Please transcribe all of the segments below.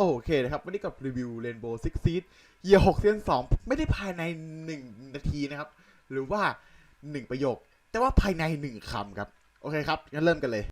โอเคนะครับ วันนี้กับรีวิว Rainbow Six Siege เยียหกเซียนสองไม่ได้ภายใน 1 นาทีนะครับ หรือว่า 1 ประโยค แต่ว่าภายใน 1คำครับ โอเคครับ งั้นเริ่มกันเลย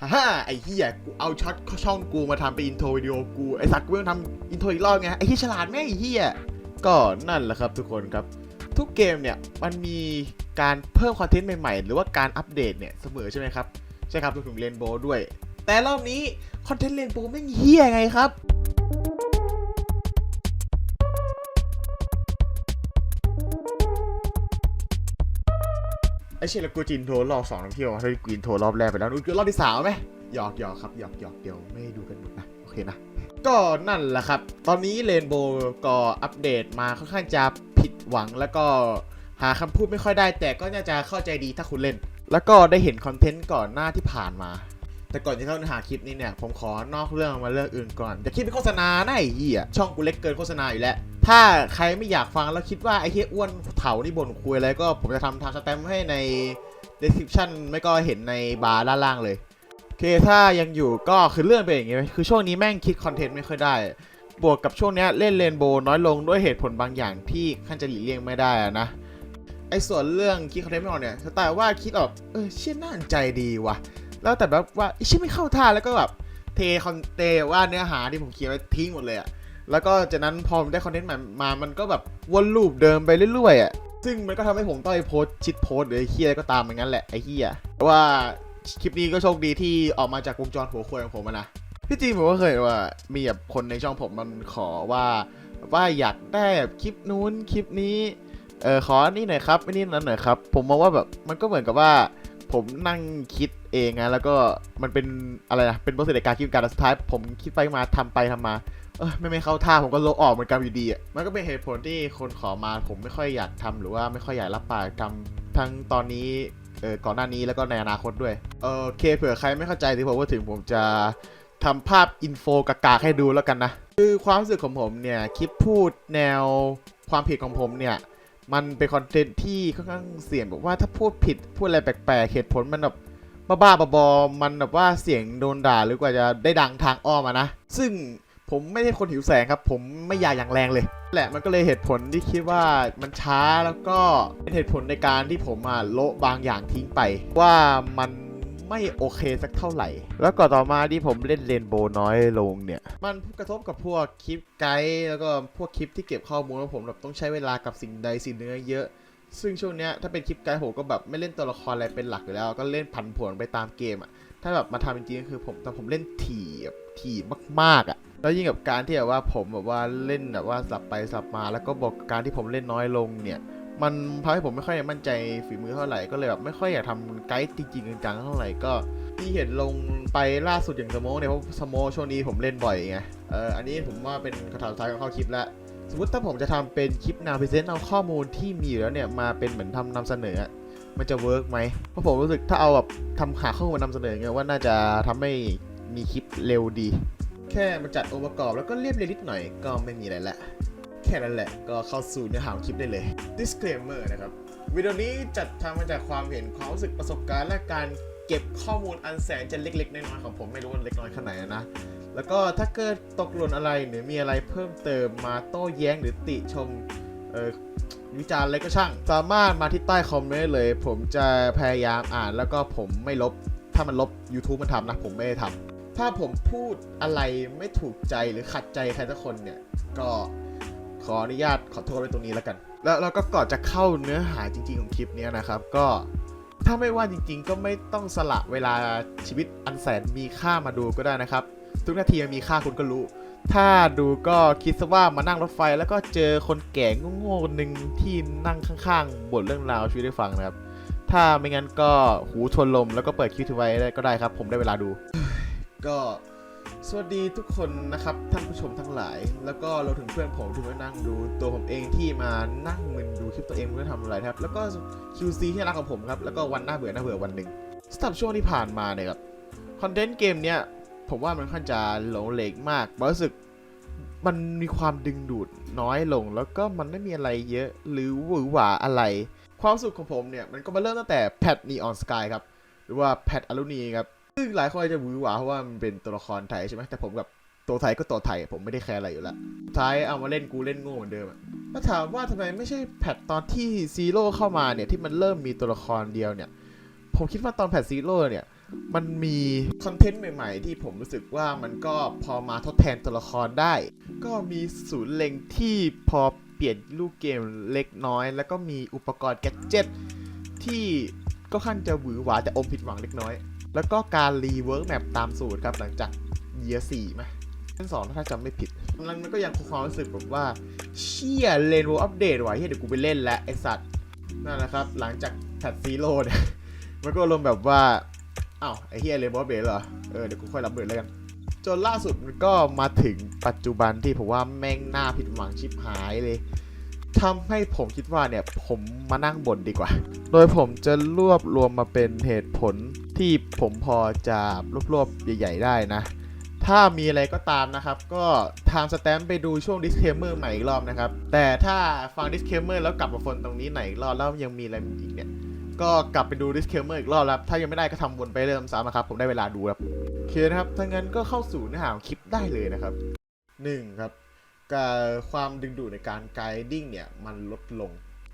ฮ่าฮ่าไอ้เหี้ยกูเอาช็อตช่องกูมาทำเป็นอินโทรวิดีโอกู ไอ้สัตว์กูต้องทำอินโทรอีกรอบไง ไอ้ที่ฉลาดแม่งไอ้เหี้ยก็นั่นแหละครับทุกคนครับ ทุกเกมเนี่ย มันมีการเพิ่มคอนเทนต์ใหม่ๆ หรือว่าการอัปเดตเนี่ยเสมอใช่ไหมครับ ใช่ครับรวมถึงเรนโบว์ด้วย แต่รอบนี้คอนเทนต์เรนโบว์แม่งเฮี้ยไงครับไอเชลกูจินโทรรอบสองน้ำเที่ยวถ้ากูจินโทรรอบแรกไปแล้วนู่นรอบที่สามไหมหยอกหยอกครับหยอกหยอกเดี๋ยวไม่ดูกันหมดนะ โอเคนะ ก็นั่นแหละครับ ตอนนี้เรนโบว์ก็อัปเดตมาค่อนข้างจะผิดหวังแล้วก็หาคำพูดไม่ค่อยได้ แต่ก็น่าจะเข้าใจดีถ้าคุณเล่น แล้วก็ได้เห็นคอนเทนต์ก่อนหน้าที่ผ่านมา แต่ก่อนจะเข้าเนื้อหาคลิปนี้เนี่ย ผมขอนอกเรื่องมาเรื่องอื่นก่อนอย่าคิดเป็นโฆษณานะไอ้เหี้ยช่องกูเล็กเกินโฆษณาอยู่แล้ว ถ้าใครไม่อยากฟังแล้วคิดว่าไอ้เหี้ยอ้วนเถานี่บ่นคุยอะไรก็ผมจะทำทางสแตมป์ให้ใน description ไม่ก็เห็นในบาร์ด้านล่างเลย โอเคถ้ายังอยู่ก็คือเลื่อนไปอย่างเงี้ยคือช่วงนี้แม่งคิดคอนเทนต์ไม่ค่อยได้ บวกกับช่วงนี้เล่นเรนโบว์น้อยลงด้วยเหตุผลบางอย่างที่ขั้นจะหลีกเลี่ยงไม่ได้อะนะไอ้ส่วนเรื่องคิดคอนเทนต์ไม่ออกเนี่ยสไตล์ว่าคิดออกเออเชี่ยน่าสนใจดีว่ะ แล้วแต่แบบว่าไอ้ชี่ยไม่เข้าท่าแล้วก็แบบเทคอนเทว่าเนื้อหาที่ผมเขียนไว้ทิ้งหมดเลยอะแล้วก็จากนั้นพอมได้คอนเทนต์ใหม่มา มันก็แบบวนลูปเดิมไปเรื่อยๆอะซึ่งมันก็ทำให้ผมต้องไปโพสชิดโพสหรือไอ้เฮียก็ตามอย่างนั้นแหละไอ้เฮียว่าคลิปนี้ก็โชคดีที่ออกมาจากวงจรหัวควยของผมนะพี่จริงผมก็เคยว่ามีแบบคนในช่องผมมันขอว่าว่าอยากได้แบบคลิปนู้นคลิปนี้เออขออันนี้หน่อยครับอันนี้นั้นหน่อยครับ ผมมองว่าแบบมันก็เหมือนกับว่า ผมนั่งคิด เองนะแล้วก็มันเป็นอะไรนะเป็นโปรเซสในการคิดการแต่สุดท้าย ผมคิดไปมาทำไปทำมาเออไม่ไม่เข้าท่าผมก็ลบออกเหมือนกันอยู่ดีอะมันก็เป็นเหตุผลที่คนขอมาผมไม่ค่อยอยากทำหรือว่าไม่ค่อยอยากรับปากทำทั้งตอนนี้เออก่อนหน้านี้แล้วก็ในอนาคตด้วยเออโอเคเผื่อใครไม่เข้าใจที่ผมว่าถึงผมจะทำภาพอินโฟกากๆให้ดูแล้วกันนะคือความรู้สึกของผมเนี่ยคลิปพูดแนวความผิดของผมเนี่ยมันเป็นคอนเทนต์ที่ค่อนข้างเสี่ยงแบบว่าถ้าพูดผิดพูดอะไรแปลกๆเหตุผลมันแบบ บ้าๆบอๆมันแบบว่าเสียงโดนด่าหรือกว่าจะได้ดังทางอ้อมอะนะ ซึ่งผมไม่ใช่คนหิวแสงครับ ผมไม่อยากอย่างแรงเลย แหละมันก็เลยเหตุผลที่คิดว่ามันช้าแล้วก็เป็นเหตุผลในการที่ผมมาโละบางอย่างทิ้งไป ว่ามันไม่โอเคสักเท่าไหร่ แล้วก็ต่อมาที่ผมเล่นเรนโบว์น้อยลงเนี่ย มันกระทบกับพวกคลิปไกด์แล้วก็พวกคลิปที่เก็บข้อมูลแล้วผมแบบต้องใช้เวลากับสิ่งใดสิ่งหนึ่งเยอะ ซึ่งช่วงเนี้ยถ้าเป็นคลิปไกด์ผมก็แบบไม่เล่นตัวละครอะไรเป็นหลักอยู่แล้ว ก็เล่นผันผวนไปตามเกมอะ ถ้าแบบมาทำจริงๆก็คือผมแต่ผมเล่นถี่แบบถี่มากๆอะ แล้วยิ่งกับการที่แบบว่าผมแบบว่าเล่นแบบว่าสับไปสับมา แล้วก็บอกการที่ผมเล่นน้อยลงเนี่ย มันทำให้ผมไม่ค่อยมั่นใจฝีมือเท่าไหร่ก็เลยแบบไม่ค่อยอยากทำไกด์จริงๆจังๆเท่าไหร่ก็ที่เห็นลงไปล่าสุดอย่างสโมเนี่ยเพราะสโมช่วงนี้ผมเล่นบ่อยไงเอออันนี้ผมว่าเป็นคำถามท้ายของเข้าคลิปแล้ว สมมติถ้าผมจะทำเป็นคลิปนาพิเศษเอาข้อมูลที่มีอยู่แล้วเนี่ยมาเป็นเหมือนทำนำเสนอ มันจะเวิร์กไหมเพราะผมรู้สึกถ้าเอาแบบทำหาข้อมูลมานำเสนอเงี้ยว่าน่าจะทำให้มีคลิปเร็วดี แค่มาจัดองค์ประกอบแล้วก็เรียบเรียงนิดหน่อยก็ไม่มีอะไรละแค่นั้นแหละก็เข้าสู่เนื้อหาคลิปได้เลย disclaimer นะครับวิดีโอนี้จัดทำมาจากความเห็นความรู้สึกประสบการณ์และการเก็บข้อมูลอันแสนจะเล็กๆน้อยๆของผมไม่รู้ว่าเล็กน้อยขนาดไหนนะ แล้วก็ถ้าเกิดตกหล่นอะไรหรือมีอะไรเพิ่มเติมมาโต้แย้งหรือติชมวิจารณ์อะไรก็ช่าง สามารถมาที่ใต้คอมเมนต์เลย ผมจะพยายามอ่านแล้วก็ผมไม่ลบ ถ้ามันลบ YouTube มันทำนะ ผมไม่ได้ทำถ้าผมพูดอะไรไม่ถูกใจหรือขัดใจใครสักคนเนี่ย ก็ขออนุญาตขอโทษไว้ตรงนี้แล้วกัน แล้วเราก็ก่อนจะเข้าเนื้อหาจริง ๆของคลิปนี้นะครับ ก็ถ้าไม่ว่าจริง ๆ ก็ไม่ต้องสละเวลาชีวิตอันแสนมีค่ามาดูก็ได้นะครับ ทุกนาทีมันมีค่าคุณก็รู้ ถ้าดูก็คิดซะว่ามานั่งรถไฟ แล้วก็เจอคนแก่โง่ๆคนหนึ่งที่นั่งข้างๆบ่นเรื่องราวชีวิตให้ฟังนะครับ ถ้าไม่งั้นก็หูทวนลมแล้วก็เปิดคลิปทิ้งไว้ก็ได้ครับ ผมได้เวลาดู ก็สวัสดีทุกคนนะครับท่านผู้ชมทั้งหลาย แล้วก็เราถึงเพื่อนผมที่มานั่งดูตัวผมเองที่มานั่งมึนดูคลิปตัวเองไม่ทำอะไรครับ แล้วก็ QC ที่รักของผมครับแล้วก็วันหน้าเบื่อหน้าเบื่อวันหนึ่งสำหรับช่วงที่ผ่านมาเนี่ยครับคอนเทนต์เกมเนี้ย ผมว่ามันค่อนจะหลงเหลงมากรู้สึกมันมีความดึงดูดน้อยลง แล้วก็มันไม่มีอะไรเยอะหรือหวือหวาอะไร ความสุขของผมเนี่ย มันก็มาเริ่มตั้งแต่แพทนีออนสกายครับ หรือว่าแพทอลูนีครับ ซึ่งหลายคนอาจจะหวือหวาเพราะว่ามันเป็นตัวละครไทยใช่ไหมแต่ผมกับตัวไทยก็ตัวไทย ผมไม่ได้แคร์อะไรอยู่แล้วท้ายเอามาเล่นกูเล่นโง่เหมือนเดิมอะถ้าถามว่าทำไมไม่ใช่แพทตอนที่ซีโร่เข้ามาเนี่ยที่มันเริ่มมีตัวละครเดียวเนี่ย ผมคิดว่าตอนแพทซีโร่เนี่ย มันมีคอนเทนต์ใหม่ๆ ที่ผมรู้สึกว่ามันก็พอมาทดแทนตัวละครได้ ก็มีศูนย์เล็งที่พอเปลี่ยนลูกเกมเล็กน้อย แล้วก็มีอุปกรณ์แกดเจ็ตที่ก็ขั้นจะหวือหวาแต่อมผิดหวังเล็กน้อย แล้วก็การรีเวิร์กแมปตามสูตรครับหลังจากเยียสี่ไหมชั้นสองถ้าจำไม่ผิดมันมันก็ยังคงความรู้สึกแบบว่า เชี่ยเลนโวอัปเดตว่ะเฮ้ยเดี๋ยวกูไปเล่นแล้วไอสัตว์นั่นแหละครับ หลังจากแพทซีโร่เนี่ยมันก็ลมแบบว่า อ้าวไอเฮียเลนโวอัปเดตเหรอ เออเดี๋ยวกูค่อยรับเบิดแล้วกัน จนล่าสุดมันก็มาถึงปัจจุบันที่ผมว่าแม่งหน้าผิดหวังชิบหายเลยทำให้ผมคิดว่าเนี่ยผมมานั่งบ่นดีกว่า โดยผมจะรวบรวมมาเป็นเหตุผลที่ผมพอจะรวบรวบๆใหญ่ ๆ ได้นะ ถ้ามีอะไรก็ตามนะครับ ก็ทางสแตมป์ไปดูช่วง disclaimer ใหม่อีกรอบนะครับ แต่ถ้าฟัง disclaimer แล้วกลับมาฟนตรงนี้ไหนอีกรอบแล้วยังมีอะไรอีกเนี่ย ก็กลับไปดู disclaimer อีกรอบแล้วถ้ายังไม่ได้ก็ทำวนไปเริ่มซ้ำนะครับ ผมได้เวลาดูครับ โอเคนะครับ ถ้างั้นก็เข้าสู่เนื้อหาคลิปได้เลยนะครับ 1. ครับการความดึงดูดในการไกดิ้งเนี่ย มันลดลง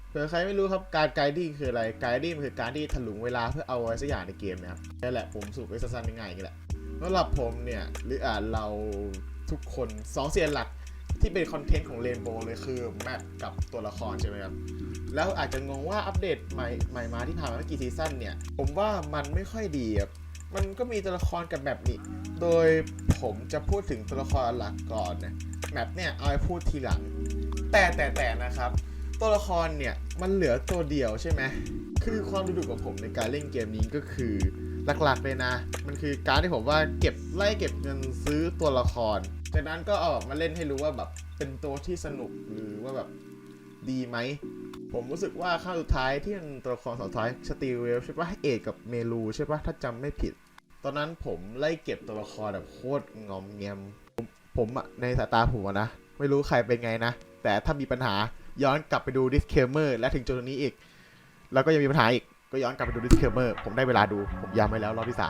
เผื่อใครไม่รู้ครับการไกดิ้งคืออะไรไกดิ้งคือการที่ถลุงเวลาเพื่อเอาอะไรสักอย่างในเกมนะครับนั่นแหละผมสรุปไว้สั้นๆง่ายๆอย่างนี้แหละสำหรับผมเนี่ยหรืออ่าเราทุกคนสองเสียนหลัก ที่เป็นคอนเทนต์ของเรนโบว์เลยคือแมปกับตัวละครใช่ไหมครับ แล้วอาจจะงงว่าอัปเดตใหม่ใหม่มาที่ผ่านมาไม่กี่ซีซั่นเนี่ย ผมว่ามันไม่ค่อยดีครับมันก็มีตัวละครกับแมปนี่ โดยผมจะพูดถึงตัวละครหลักก่อนนะแมปเนี่ยเอาไว้พูดทีหลัง แต่แต่แต่นะครับ ตัวละครเนี่ยมันเหลือตัวเดียวใช่ไหม คือความดุดุของผมในการเล่นเกมนี้ก็คือหลักๆเลยนะ มันคือการที่ผมว่าเก็บไล่เก็บเงินซื้อตัวละคร จากนั้นก็เอาออกมาเล่นให้รู้ว่าแบบเป็นตัวที่สนุกหรือว่าแบบดีไหม ผมรู้สึกว่าข้างสุดท้ายที่มันตัวละครสุดท้ายสตีเวลใช่ปะเอกกับเมลูใช่ปะถ้าจำไม่ผิด ตอนนั้นผมไล่เก็บตัวละครแบบโคตรงอมเงียมผมผมอะในสายตาผมนะ ไม่รู้ใครเป็นไงนะ แต่ถ้ามีปัญหาย้อนกลับไปดู disclaimer และถึงจุดนี้อีก แล้วก็ยังมีปัญหาอีก ก็ย้อนกลับไปดู disclaimer ผมได้เวลาดู ผมย้ำไว้แล้วรอบที่ 3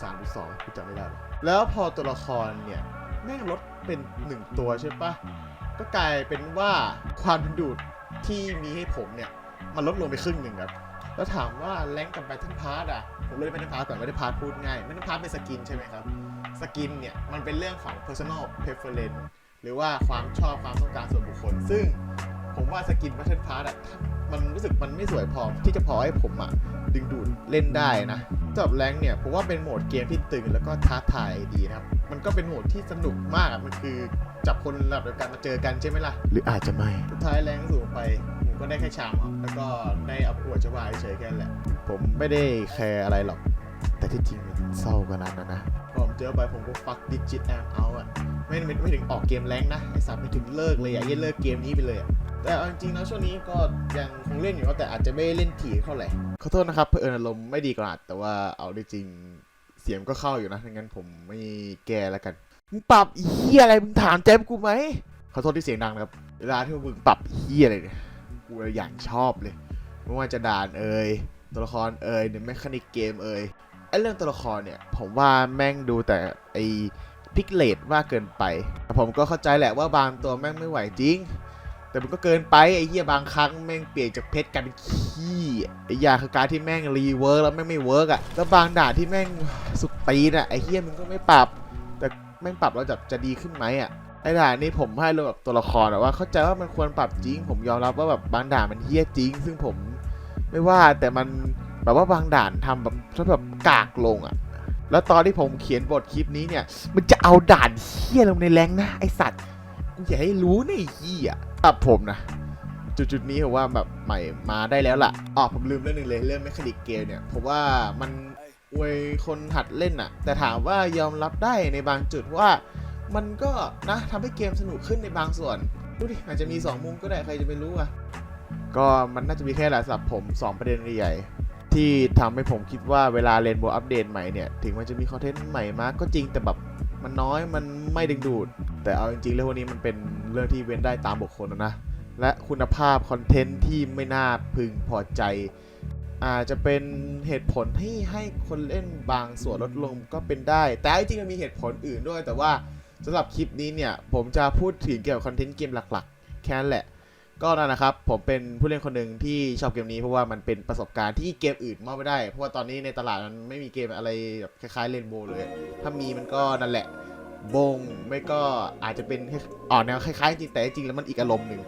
3หรือ2กูจำไม่ได้แล้วแล้วพอตัวละครเนี่ย แม่งลดเป็นหนึ่งตัวใช่ปะก็กลายเป็นว่าความดึงดูดที่มีให้ผมเนี่ย มันลดลงไปครึ่งหนึ่งครับ แล้วถามว่าแรงกับแบทเทิลพาร์ตอะ ผมเลยแบทเทิลพาร์ตก่อนแบทเทิลพาร์ตพูดง่ายแบทเทิลพาร์ตเป็นสกินใช่ไหมครับ สกินเนี่ย มันเป็นเรื่องของ personal preference หรือว่าความชอบความต้องการส่วนบุคคล ซึ่ง ผมว่าสกินแบทเทิลพาร์ตอะมันรู้สึกมันไม่สวยพอที่จะพอให้ผมอะดึงดูดเล่นได้นะสำหรับแรงเนี่ยผมว่าเป็นโหมดเกมที่ตึงแล้วก็ท้าทายดีนะครับ มันก็เป็นโหมดที่สนุกมากอะมันคือจับคนระดับเดียวกันมาเจอกันใช่ไหมล่ะ หรืออาจจะไม่ สุดท้ายแรงสูงไป ผมก็ได้แค่ชามเอาแล้วก็ได้เอาอวดชาวบ้านเฉยๆแค่นั้นแหละ ผมไม่ได้แคร์อะไรหรอก แต่ที่จริงมันเศร้ากว่านั้นนะนะพอผมเจอไปผมก็ฟักดิจิตแอมเอาอะ ไม่ไม่ไม่ถึงออกเกมแรงนะไอสัตว์ไม่ถึงเลิกเลยอะเยันเลิกเกมนี้ไปเลยอะแต่เอาจริงๆแล้วช่วงนี้ก็ยังคงเล่นอยู่นะแต่อาจจะไม่ได้เล่นถี่เท่าไหร่ขอโทษนะครับเพื่อนอารมณ์ไม่ดีกว่าแต่ว่าเอาได้จริงเสียงก็เข้าอยู่นะงั้นผมไม่แก้แล้วกันมึงปรับเฮียอะไรมึงถามแจมกูไหมขอโทษที่เสียงดังนะครับเวลาที่มึงปรับเฮียอะไรเนี่ยกูอย่างชอบเลยไม่ว่าจะด่านเอ่ยตัวละครเอ่ยหรือแมคานิกเกมเอ่ยไอ้เรื่องตัวละครเนี่ยผมว่าแม่งดูแต่ไอ้ พิกเลตมากเกินไป ผมก็เข้าใจแหละว่าบางตัวแม่งไม่ไหวจริง แต่มันก็เกินไปไอ้เหี้ยบางครั้งแม่งเปลี่ยนจากเพชรกลายเป็นขี้ไอ้ยาคือการที่แม่งรีเวิร์กแล้วแม่งไม่เวิร์กอะแล้วบางด่านที่แม่งสุดตีนอะไอ้เหี้ยมันก็ไม่ปรับ แต่แม่งปรับแล้วจะจะดีขึ้นไหมอะไอ้ด่านนี้ผมให้เรื่องแบบตัวละครอะว่าเข้าใจว่ามันควรปรับจริง ผมยอมรับว่าแบบบางด่านมันเหี้ยจริง ซึ่งผมไม่ว่าแต่มันแบบว่าบางด่านทำแบบถ้าแบบกากลงอะ แล้วตอนที่ผมเขียนบทคลิปนี้เนี่ย มันจะเอาด่านเฮี้ยลงในแรงนะไอสัตว์กูอยากให้รู้ในเฮี้ยครับผมนะจุดๆนี้ผมว่าแบบใหม่มาได้แล้วล่ะอ๋อผมลืมเรื่องหนึงเลยเรื่องแมคานิกเกมเนี่ยผมว่ามันอวยคนหัดเล่นอะแต่ถามว่ายอมรับได้ในบางจุดว่า มันก็นะทำให้เกมสนุกขึ้นในบางส่วน ดูดิอาจจะมีสองมุมก็ได้ใครจะไปรู้อะก็มันน่าจะมีแค่หลักสำหรับผมสองประเด็นใหญ่ ที่ทำให้ผมคิดว่าเวลาเรนโบว์อัปเดตใหม่เนี่ย ถึงมันจะมีคอนเทนต์ใหม่มากก็จริงแต่แบบมันน้อยมันไม่ดึงดูด แต่เอาจริงๆเรื่องพวกนี้มันเป็นเรื่องที่เว้นได้ตามบุคคลนะ และคุณภาพคอนเทนต์ที่ไม่น่าพึงพอใจ อาจจะเป็นเหตุผลที่ให้คนเล่นบางส่วนลดลงก็เป็นได้ แต่จริงๆมันมีเหตุผลอื่นด้วย แต่ว่าสำหรับคลิปนี้เนี่ยผมจะพูดถึงเกี่ยวกับคอนเทนต์เกมหลักๆ แค่นั้นแหละ ก็นั่นนะครับ ผมเป็นผู้เล่นคนหนึ่งที่ชอบเกมนี้เพราะว่ามันเป็นประสบการณ์ที่เกมอื่นมอบไม่ได้ เพราะว่าตอนนี้ในตลาดมันไม่มีเกมอะไรแบบคล้ายๆเรนโบว์เลย ถ้ามีมันก็นั่นแหละบงไม่ก็อาจจะเป็นอ่อนแนวคล้ายๆจริงแต่จริงแล้วมันอีกอารมณ์หนึ่ง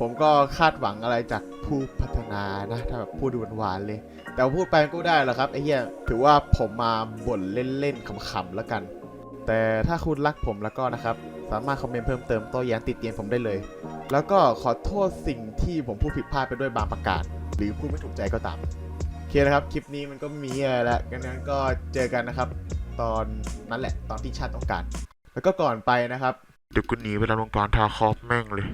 ผมก็คาดหวังอะไรจากผู้พัฒนานะถ้าแบบพูดดูหวานๆเลย แต่พูดไปก็ได้แหละครับไอ้เหี้ยถือว่าผมมาบ่นเล่นๆขำๆแล้วกัน แต่ถ้าคุณรักผมแล้วก็นะครับ สามารถคอมเมนต์เพิ่มเติมโต้แย้งติดเตียนผมได้เลย แล้วก็ขอโทษสิ่งที่ผมพูดผิดพลาดไปด้วยบางประการ หรือพูดไม่ถูกใจก็ตามโอเคนะครับ คลิปนี้มันก็มีอะไรแล้วงั้นก็เจอกันนะครับ ตอนนั้นแหละตอนที่ชาติต้องการ แล้วก็ก่อนไปนะครับ เดี๋ยวกูหนีไปทำโรงการทาคอฟแม่งเลย